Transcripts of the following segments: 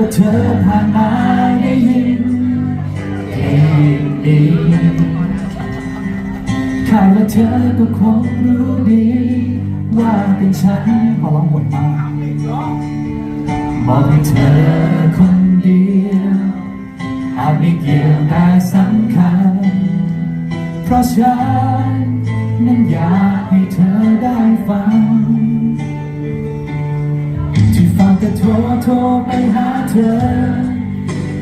ว่าเธอผ่านมาได้ยินเพลงนี้คาดว่าเธอก็คงรู้ดี ว่าเป็นฉันพอร้องหมดมาบอกให้เธอคนเดียวอาจไม่เกี่ยวแต่สำคัญ เพราะฉันนั้นอยากให้เธอได้ฟัง ที่ฟังแต่โทรโทรไปหาเธอ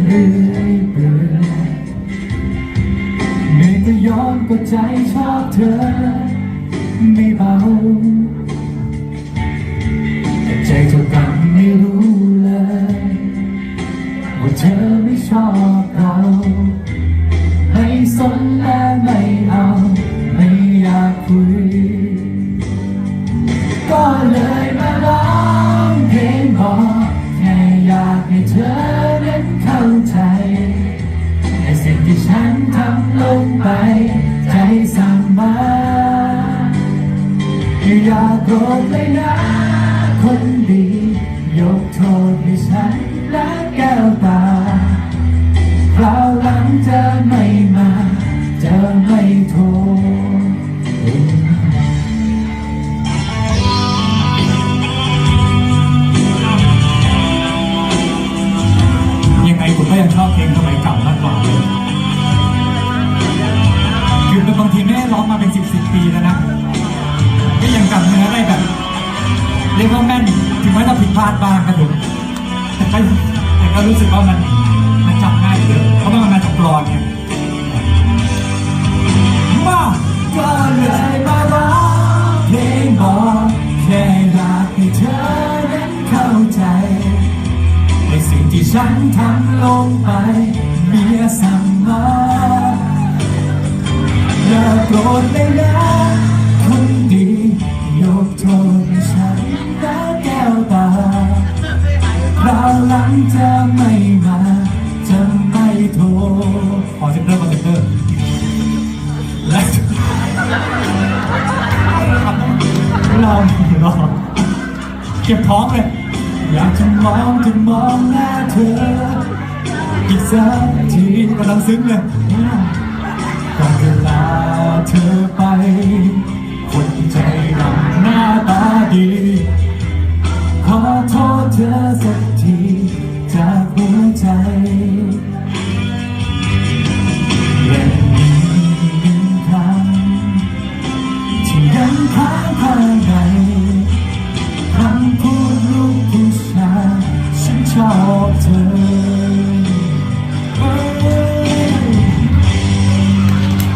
เรื่อยเปื่อยเหนื่อยก็ย้อนก็ใจชอบเธอ ไม่เบาแต่ใจเท่ากันไม่รู้เลยว่าเธอไม่ชอบเราไม่สนและไม่เอา ไม่อยากคุยำลงไปใจสั่งมาอย่าโกรธเลยนะ คนดี ยกโทษให้ฉันและแก้วตาคราวหลังจะไม่มาจะไม่โทรยังไงผมก็ยังชอบเพลงสมัยเก่ามากกว่าเลย ม่ได้ร้องมาเป็นสิบสิบปีแล้วนะ ก็ยังจำเนื้อได้แบบเรียกว่าแม่นถึงแม้จะผิดพลาดบ้างก็ถูกแต่ก็แต่ก็รู้สึกว่ามันมันจำง่ายเยอะเพราะว่ามันมาจากกรอนเนี่ยมาก็เลยมาร้องเพลงบอกแค่อยากให้เธอนั้นเข้าใจในสิ่งที่ฉันทำลงไปเมียสั่งมา รธเลยนะคนดียกโทษให้ฉันและแก้วตาคราวหลังจะไม่มาจะไม่โทรขอเซ็นเตอร์ขอเซ็นเตอร์และลองรอเก็บท้องเลยอยากจะมองจะมองหน้าเธอ อีกสักทีกำลังซึ้งเลย คนใจดำหน้าตาดี ขอโทษเธอสักทีจากหัวใจและมีหยังที่ยังค้างภายใคำพูดลูกผู้ชาฉันชอบเธอ